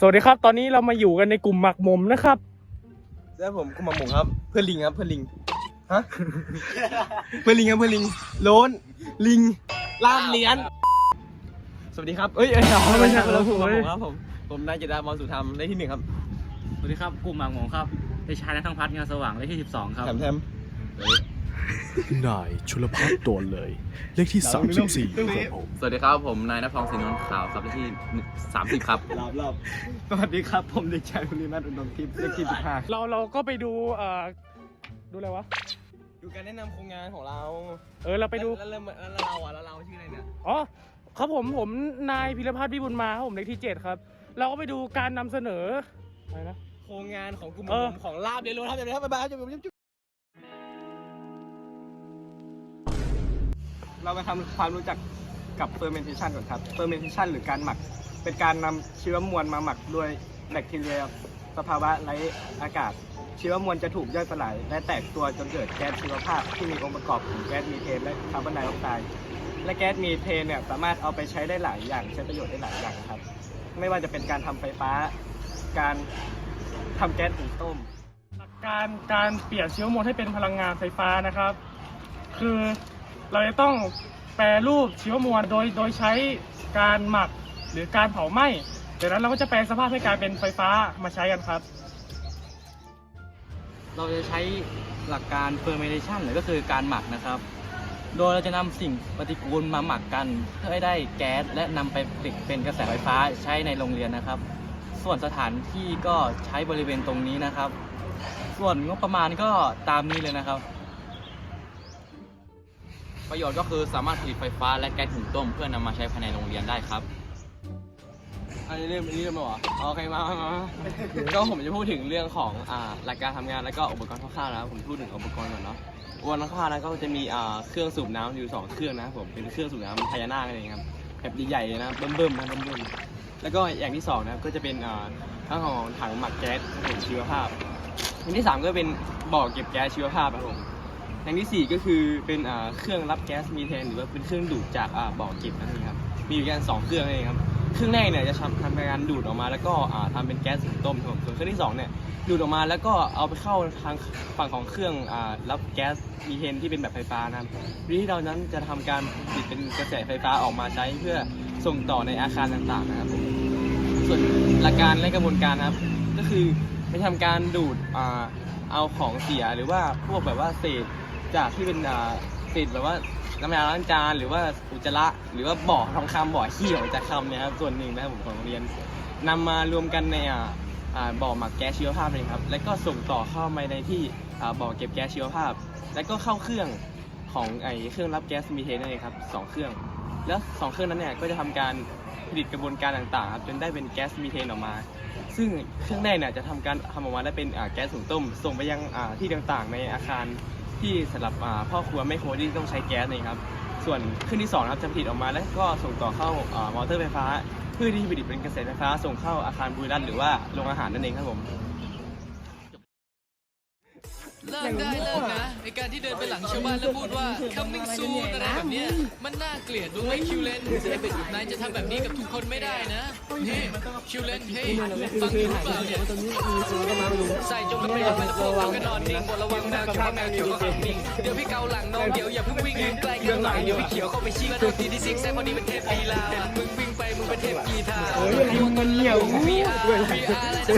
สวัสดีครับ ตอนนี้เรามาอยู่กันในกลุ่มหมักหมมนะครับแล้วผมคุณหมอหมูครับ เพื่อนลิงครับ เพื่อนลิงฮะ เพื่อนลิงครับเพื่อนลิงโล้นลิงลามเลียน สวัสดีครับเอ้ยเอ้ยเอาไม่ใช่แล้วผมเอ้ยครับผมผมนายจิตรามอนสุธรรมได้ที่หนึ่งครับสวัสดีครับกลุ่มหมากหมงครับเด็กชายนักทั้งพัฒน์งานสว่างเลขที่ 12 ครับแถมแถม นายชุลพัฒน์ตัวเลย เลขที่เราเริ่ม34ครับผม สวัสดีครับ ผมนายนภพงศ์ศรีนวลขาวครับเลขที่30ครับ รอบรอบสวัสดีครับ ผมเด็กชายบุรีนัทอุดมทิพย์เลขที่สิบห้าเราเราก็ไปดูเอ่อดูอะไรวะ ดูการแนะนำโครงงานของเรา เออเราไปดูแล้วแล้วแล้วแล้วเราอะแล้วเราชื่ออะไรเนี่ย อ๋อครับผมผมนายพิรพัฒน์พิบุญมาครับผมเลขที่เจ็ดครับ เราก็ไปดูการนำเสนออะไรนะ โครงงานของกลุ่มเออผมของลาบเรียนรู้ครับเดี๋ยวนะครับบ๊ายบายครับ เราไปทำความรู้จักกับ fermentation ก่อนครับ fermentation หรือการหมัก เป็นการนำชีวมวลมาหมักด้วยแบคทีเรียสภาวะไร้อากาศ เชีวมวลจะถูกย่อยสลาย และแตกตัวจนเกิดแก๊สชีวภาพที่มีองค์ประกอบของแก๊สมีเทนและคาร์บอนไดออกไซด์ และแก๊สมีเทนเนี่ยสามารถเอาไปใช้ได้หลายอย่างใช้ประโยชน์ได้หลายอย่างครับ ไม่ว่าจะเป็นการทำไฟฟ้า การทำแก๊สหุงต้ม หลักการการเปลี่ยนเชีวมวลให้เป็นพลังงานไฟฟ้านะครับ คือ เราจะต้องแปรรูปชีวมวลโดยโดยใช้การหมักหรือการเผาไหม้จากนั้นเราก็จะแปลสภาพให้กลายเป็นไฟฟ้ามาใช้กันครับ เราจะใช้หลักการ fermentation หรือก็คือการหมักนะครับ โดยเราจะนำสิ่งปฏิกูลมาหมักกัน เพื่อให้ได้แก๊สและนำไปผลิตเป็นกระแสไฟฟ้าใช้ในโรงเรียนนะครับ ส่วนสถานที่ก็ใช้บริเวณตรงนี้นะครับ ส่วนงบประมาณก็ตามนี้เลยนะครับ ประโยชน์ก็คือสามารถผลิตไฟฟ้าและแก๊สหุงต้มเพื่อนำมาใช้ภายในโรงเรียนได้ครับ อันนี้เริ่มอันนี้เริ่มแล้วเหรอโอเคมามาก็ผมจะพูดถึงเรื่องของอ่าหลักการทำงานแล้วก็อุปกรณ์คร่าวๆนะครับผมพูดถึงอุปกรณ์ก่อนเนาะอุปกรณ์คร่าวๆนะก็จะมีอ่าเครื่องสูบน้ำอยู่สองเครื่องนะผมเป็นเครื่องสูบน้ำพญานาคนั่นเองครับแบบใหญ่ๆเลยนะเบิ่มๆนะเบิ่มๆแล้วก็อย่างที่สองนะครับก็จะเป็นอ่าทั้งของถังหมักแก๊สครับผมชีวภาพอย่างที่สามก็เป็นบ่อเก็บแก๊สชีวภาพครับผม อย่างที่สี่ก็คือเป็นอ่าเครื่องรับแก๊สมีเทนหรือว่าเป็นเครื่องดูดจากอ่าบ่อเก็บนั่นเองครับมีอยู่กันสองเครื่องนั่นเองครับเครื่องแรกเนี่ยจะทำทำการดูดออกมาแล้วก็อ่าทำเป็นแก๊สหุงต้มครับผมส่วนเครื่องที่สองเนี่ยดูดออกมาแล้วก็เอาไปเข้าทางฝั่งของเครื่องอ่ารับแก๊สมีเทนที่เป็นแบบไฟฟ้านะครับวิธีเรานั้นจะทำการผลิตเป็นกระแสไฟฟ้าออกมาใช้เพื่อส่งต่อในอาคารต่างๆนะครับผม ส่วนหลักการและกระบวนการนะครับ ก็คือไปทำการดูดอ่าเอาของเสียหรือว่าพวกแบบว่าเศษ จากที่เป็นอ่าติดแบบว่าน้ำยาล้างจานหรือว่าอุจจาระ หรือว่าบ่อทองคำบ่อเขี้ยวจากคำเนี่ยครับส่วนหนึ่งนะครับผมของโรงเรียนนำมารวมกันในอ่าอ่าบ่อหมักแก๊สชีวภาพเลยครับ แล้วก็ส่งต่อเข้ามาในที่อ่าบ่อเก็บแก๊สชีวภาพ แล้วก็เข้าเครื่องของไอเครื่องรับแก๊สมีเทนนั่นเองครับสองเครื่อง แล้วสองเครื่องนั้นเนี่ยก็จะทำการผลิตกระบวนการต่างๆครับจนได้เป็นแก๊สมีเทนออกมา ซึ่งเครื่องแรกเนี่ยจะทำการทำออกมาได้เป็นอ่าแก๊สถุงต้ม ส่งไปยังอ่าที่ต่างๆ ในอาคาร ที่สำหรับพ่อครัวแม่ครัวที่ต้องใช้แก๊สนี่ครับ ส่วนขึ้นที่สองนะครับจะผลิตออกมาแล้วก็ส่งต่อเข้ามอเตอร์ไฟฟ้าเพื่อที่จะผลิตเป็นกระแสไฟฟ้าส่งเข้าอาคารบริษัทหรือว่าโรงอาหารนั่นเองครับผม เลิกได้เลิกนะในการที่เดินไปหลังชาวบ้านแล้วพูดว่า coming soon อะไรแบบเนี้ยมันน่าเกลียดรู้ไหมคิวเลนนายจะทำแบบนี้กับทุกคนไม่ได้นะเฮ้คิวเลนเฮ้ยฟังอยู่หรือเปล่าเนี่ยใส่จงกระเบนไปแล้วพวกเราก็นอนนิ่งบนระวังแมวเขียวแมวเขียวก็ขังนิ่งเดี๋ยวพี่เกาหลังน้องเดี๋ยวอย่าเพิ่งวิ่งยืนใกล้กันหน่อยเดี๋ยวพี่เขียวเข้าไปชี้แล้วโดนทีที่ซิกแซกพอดีเป็นเทพลีลามึงวิ่งไปมึงเป็นเทพกีตาร์มึงเงียบ VR VR อะไรนะ